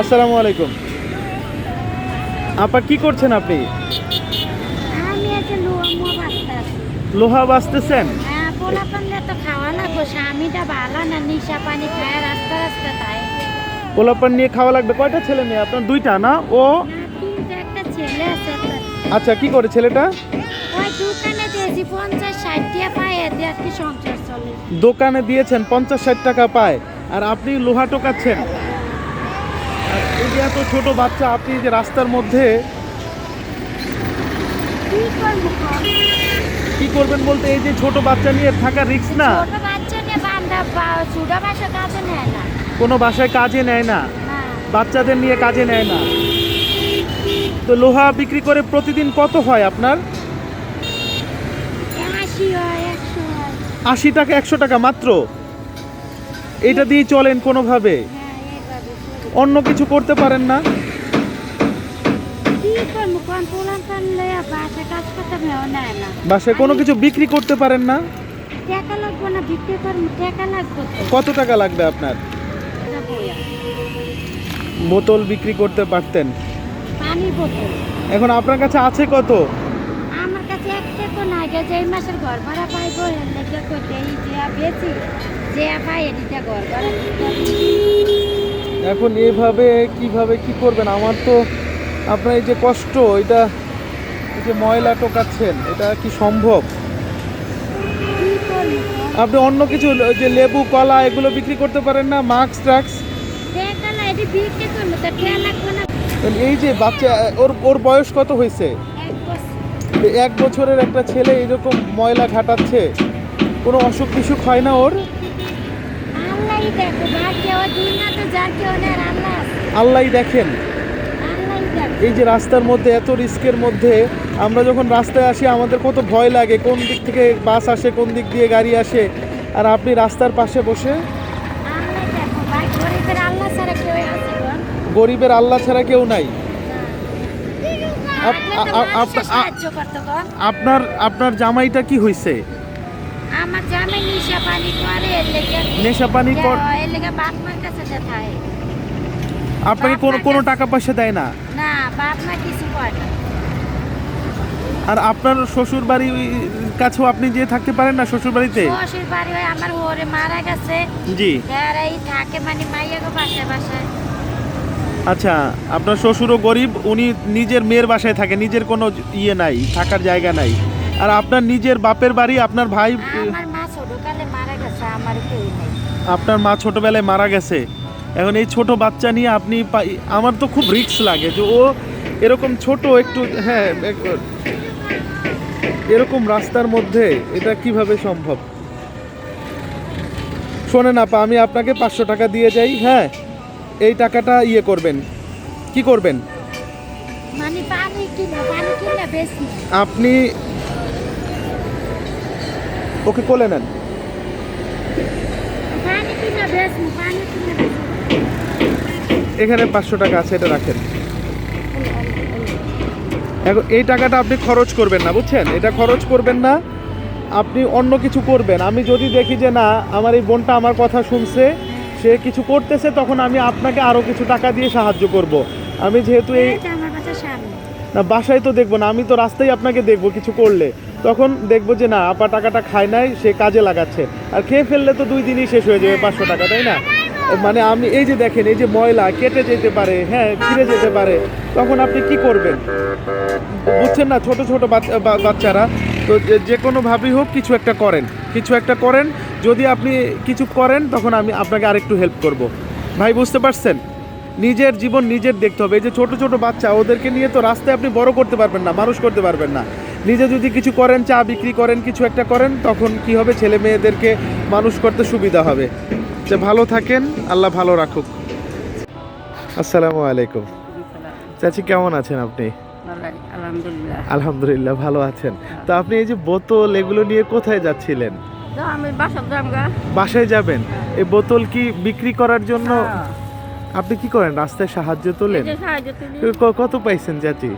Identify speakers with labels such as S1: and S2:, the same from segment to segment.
S1: আসসালামু আলাইকুম। আপা কি করছেন আপনি? লোহা বাঁচতেছেন
S2: হ্যাঁ
S1: পোলাপান নিয়ে খাওয়া লাগবে। কয়টা ছেলে মেয়ে? আপনার দুইটা না? ও?
S2: না একটা ছেলে আছে
S1: আচ্ছা কি করে ছেলেটা?
S2: ওই দোকানে
S1: দিয়েছেন পঞ্চাশ ষাট টাকা পায়। আর আপনি লোহা টোকাচ্ছেন? এত ছোট বাচ্চা আপনি যে রাস্তার মধ্যে
S2: কি করব কর?
S1: কি করবেন বলতে এই যে ছোট বাচ্চা নিয়ে থাকা রিস্ক না? কোনো বাসায় কাজে নেয় না? বাচ্চাদের নিয়ে কাজে নেয় না? তো লোহা বিক্রি করে প্রতিদিন কত হয় আপনার?
S2: আশি
S1: টাকা একশো টাকা মাত্র? এটা দিয়ে চলেন কোনোভাবে। অন্য কিছু করতে পারেন না?
S2: বাসা
S1: কোনো কিছু বিক্রি করতে পারেন না? কত টাকা লাগবে আপনার? বোতল বিক্রি করতে পারতেন? এখন আপনার কাছে আছে কত?
S2: আমার কাছে গেছে এই মাসের ঘর ভাড়া পাইবো এর লেগে করতে এই যে বেশি যে পাই এদিকে ঘর ভাড়া।
S1: এখন এভাবে কীভাবে কি করবেন? আমার তো আপনার এই যে কষ্ট, এটা এই যে ময়লা টোকাচ্ছেন, এটা কি সম্ভব? আপনি অন্য কিছু যে লেবু, কলা, এগুলো বিক্রি করতে পারেন না? মাস্ক, ট্রাক্স? এই যে বাচ্চা, ওর ওর বয়স কত হয়েছে?
S2: এক
S1: বছরের একটা ছেলে এরকম ময়লা ঘাটাচ্ছে, কোনো অসুখ বিসুখ হয় না ওর?
S2: আল্লাহ
S1: দেখেন। এই যে রাস্তার মধ্যে এত রিস্কের মধ্যে আমরা যখন রাস্তায় আসি আমাদের কত ভয় লাগে কোন দিক থেকে বাস আসে কোন দিক দিয়ে গাড়ি আসে। আর আপনি রাস্তার পাশে বসে
S2: গরিবের আল্লাহ ছাড়া কেউ
S1: নাই। আপনার আপনার জামাইটা কি হয়েছে
S2: আমার জামাই নিশা পানি করে এর লেগে
S1: নেশা পানি কর
S2: এর লেগে বাপ মার কাছে
S1: কোনো কোনো টাকা পয়সা দেয় না?
S2: না বাপ মা কিছু করে না।
S1: আর আপনার শ্বশুর বাড়ির কাছেও আপনি যেয়ে থাকতে পারেন না শ্বশুর বাড়িতে
S2: শ্বশুর বাড়ি হয় আমার ওরে মারা গেছে।
S1: জি।
S2: এরাই থাকে মানে
S1: আচ্ছা আপনার শ্বশুরও গরিব উনি নিজের মেয়ের বাসায় থাকে নিজের কোনো ইয়ে নাই থাকার জায়গা নাই। আর আপনার নিজের বাপের বাড়ি আপনার ভাই
S2: আমার মা ছোটকালে মারা গেছে আমার কেউ নেই।
S1: আপনার মা ছোটবেলায় মারা গেছে। এখন এই ছোট বাচ্চা নিয়ে আপনি আমার তো খুব রিস্ক লাগে যে ও এরকম ছোট একটু হ্যাঁ এরকম রাস্তার মধ্যে এটা কীভাবে সম্ভব? শোনেন আপা আমি আপনাকে পাঁচশো টাকা দিয়ে যাই হ্যাঁ? এই টাকাটা ইয়ে করবেন। কি করবেন?
S2: মানে
S1: আপনি ওকে কোলে নেন। এখানে পাঁচশো টাকা আছে এটা রাখেন। এখন এই টাকাটা আপনি খরচ করবেন না বুঝছেন? এটা খরচ করবেন না আপনি অন্য কিছু করবেন। আমি যদি দেখি যে না আমার এই বোনটা আমার কথা শুনছে সে কিছু করতেছে তখন আমি আপনাকে আরও কিছু টাকা দিয়ে সাহায্য করব। আমি যেহেতু এই না বাসায় তো দেখব না আমি তো রাস্তায় আপনাকে দেখব কিছু করলে। তখন দেখব যে না, আপা টাকাটা খায় নাই, সে কাজে লাগাচ্ছে। আর খেয়ে ফেললে তো দুই দিনই শেষ হয়ে যাবে পাঁচশো টাকা, তাই না? মানে আমি এই যে দেখেন, এই যে ময়লা কেটে যেতে পারে হ্যাঁ ছিঁড়ে যেতে পারে, তখন আপনি কি করবেন? বুঝছেন না, ছোট ছোট বাচ্চা- বাচ্চারা, তো যে কোনোভাবেই হোক কিছু একটা করেন, কিছু একটা করেন, যদি আপনি কিছু করেন, তখন আমি আপনাকে আরেকটু হেল্প করব। ভাই, বুঝতে পারছেন? নিজের জীবন নিজের দেখতে হবে। এই যে ছোট ছোট বাচ্চা, ওদেরকে নিয়ে তো রাস্তায় আপনি বড় করতে পারবেন না, মানুষ করতে পারবেন না। নিজে যদি কিছু করেন চা বিক্রি করেন কিছু একটা করেন তখন কি হবে? ছেলে মেয়েদেরকে মানুষ করতে সুবিধা হবে। যে ভালো থাকেন আল্লাহ ভালো রাখুক। আসসালামু আলাইকুম। চাচি কেমন আছেন আপনি?
S2: আলহামদুলিল্লাহ।
S1: ভালো আছেন। তো আপনি এই যে বোতল এগুলো নিয়ে কোথায় যাচ্ছিলেন? বাসায় যাবেন? এই বোতল কি বিক্রি করার জন্য? আপনি কি করেন? রাস্তায় সাহায্য তোলেন? কত পাইছেন চাচি?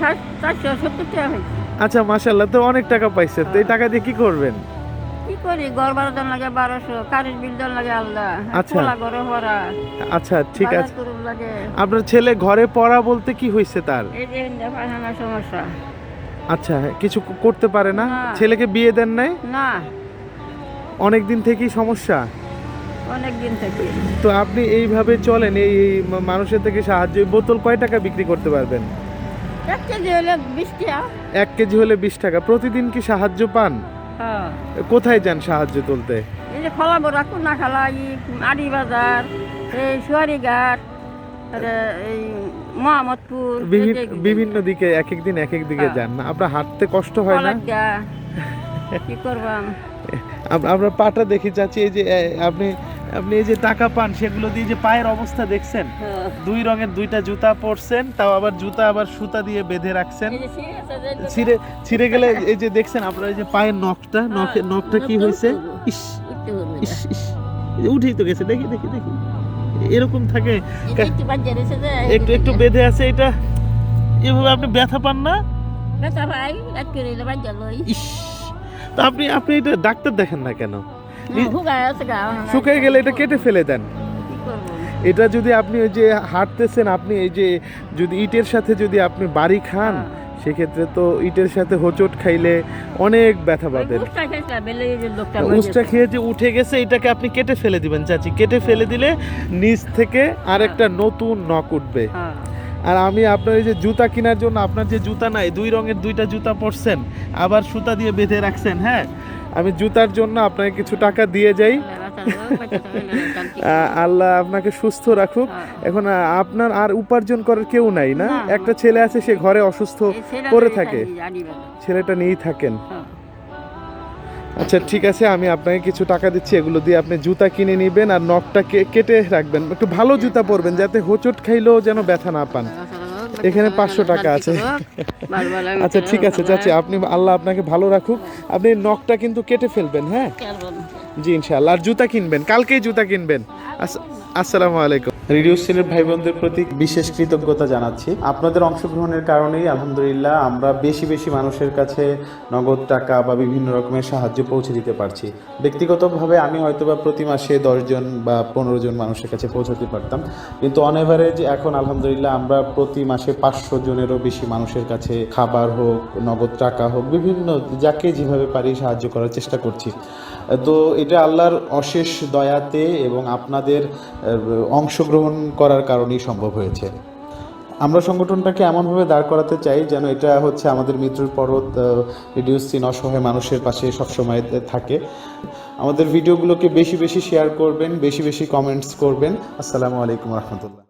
S2: চারশো চারশো সত্তর টাকা হয়েছে।
S1: আচ্ছা মাশাল্লাহ তো অনেক টাকা পাইছেন। তো এই টাকা দিয়ে কি করবেন?
S2: কি
S3: করি? ঘর ভাড়া দেন লাগে বারোশো কারেন্ট বিল দেন লাগে আলাদা।
S1: আচ্ছা।
S3: ঘরে ভরা
S1: আচ্ছা ঠিক আছে। আপনার ছেলে ঘরে পড়া বলতে কি হয়েছে তার?
S3: এই যে পায়খানার সমস্যা।
S1: আচ্ছা কিছু করতে পারে না। ছেলেকে বিয়ে দেন নাই?
S3: না।
S1: অনেক দিন থেকেই সমস্যা?
S3: অনেক দিন থেকে
S1: তো আপনি এইভাবে চলেন এই মানুষের থেকে সাহায্য বোতল কয় টাকা বিক্রি করতে পারবেন?
S3: এক কেজি হলে বিশ টাকা।
S1: এক কেজি হলে বিশ টাকা। প্রতিদিন কি সাহায্য পান?
S3: হ্যাঁ।
S1: কোথায় যান সাহায্য তুলতে?
S3: এই যে খোলা বড়া কুনা খালা ই আড়ি বাজার এই সুয়ারি ঘাট তারপরে এই মোহাম্মদপুর
S1: বিভি- বিভিন্ন দিকে এক এক দিন এক এক দিকে
S3: হ্যাঁ।
S1: যান। না আপনার হাঁটতে কষ্ট হয় না?
S3: কি করবাম?
S1: আমরা পাটা দেখি চাচ্ছি এই যে আপনি আপনি এই যে টাকা পান সেগুলো দিয়ে যে পায়ের অবস্থা দেখছেন
S3: হ্যাঁ।
S1: দুই রঙের দুইটা জুতা পরছেন তাও আবার জুতা আবার সুতা দিয়ে বেঁধে রাখছেন।
S3: ছিঁড়ে
S1: ছিঁড়ে গেলে এই যে দেখছেন আপনার এই যে পায়ের নখটা নখের নখটা কি হয়েছে? ইস। ইস ইস। উঠেই তো গেছে দেখি দেখি দেখি। এরকম থাকে।
S3: একটু
S1: একটু বেঁধে আছে এটা। এভাবে আপনি ব্যথা পান না?
S3: ব্যথা পাই।
S1: ইস। তো আপনি আপনি এটা ডাক্তার দেখেন না কেন?
S3: শুকায়
S1: গেলে এটা কেটে ফেলে দেন। এটা যদি আপনি ওই যে হাঁটতেছেন আপনি এই যে যদি ইটের সাথে যদি আপনি বাড়ি খান
S3: হ্যাঁ।
S1: সেক্ষেত্রে তো ইটের সাথে হোঁচট খাইলে অনেক ব্যথা
S3: পাবে
S1: পাবেন
S3: উস্তা খাইছিলাম, বেলে এই যে লোকটা
S1: উস্টা খেয়ে যে উঠে গেছে এটাকে আপনি কেটে ফেলে দিবেন চাচি। কেটে ফেলে দিলে নিচ থেকে আরেকটা নতুন নখ উঠবে।
S3: হ্যাঁ।
S1: আর আমি আপনার এই যে জুতা কেনার জন্য আপনার যে জুতা নাই দুই রঙের দুইটা জুতা পরছেন আবার সুতা দিয়ে বেঁধে রাখছেন হ্যাঁ? আমি জুতার জন্য আপনাকে কিছু টাকা দিয়ে যাই। আল্লাহ আপনাকে সুস্থ রাখুক।
S3: হ্যাঁ।
S1: এখন আপনার আর উপার্জন করার কেউ নাই না? একটা ছেলে আছে সে ঘরে অসুস্থ পড়ে থাকে। ছেলেটা নিয়েই থাকেন।
S3: হ্যাঁ।
S1: আচ্ছা ঠিক আছে আমি আপনাকে কিছু টাকা দিচ্ছি এগুলো দিয়ে আপনি জুতা কিনে নেবেন আর নখটা কেটে রাখবেন। একটু ভালো জুতা পরবেন যাতে হোঁচট খাইলেও যেন ব্যথা না পান। এখানে 500 টাকা আছে। আচ্ছা ঠিক আছে চাচি আপনি আল্লাহ আপনাকে ভালো রাখুক। আপনি নখটা কিন্তু কেটে ফেলবেন হ্যাঁ? জি ইনশাআল্লাহ। আর জুতা কিনবেন কালকেই জুতা কিনবেন। আস- আসসালামু আলাইকুম। রেডিও সিনের ভাই বোনদের প্রতি বিশেষ কৃতজ্ঞতা জানাচ্ছি। আপনাদের অংশগ্রহণের কারণেই আলহামদুলিল্লাহ আমরা বেশি বেশি মানুষের কাছে নগদ টাকা বা বিভিন্ন রকমের সাহায্য পৌঁছে দিতে পারছি। ব্যক্তিগতভাবে আমি হয়তোবা প্রতি মাসে দশজন বা পনেরো জন মানুষের কাছে পৌঁছাতে পারতাম। কিন্তু অন এভারেজ এখন আলহামদুলিল্লাহ আমরা প্রতি মাসে পাঁচশো জনেরও বেশি মানুষের কাছে খাবার হোক নগদ টাকা হোক বিভিন্ন যাকে যেভাবে পারি সাহায্য করার চেষ্টা করছি। তো এটা আল্লাহর অশেষ দয়াতে এবং আপনাদের আহ, অংশগ্রহণ করার কারণেই সম্ভব হয়েছে। আমরা সংগঠনটাকে এমনভাবে দাঁড় করাতে চাই যেন এটা হচ্ছে আমাদের মৃত্যুর পর্বত রিডিউস সিন অসহায় মানুষের পাশে সবসময় থাকে। আমাদের ভিডিওগুলোকে বেশি বেশি শেয়ার করবেন, বেশি বেশি কমেন্টস করবেন। আসসালামু আলাইকুম রহমতুল্লাহ।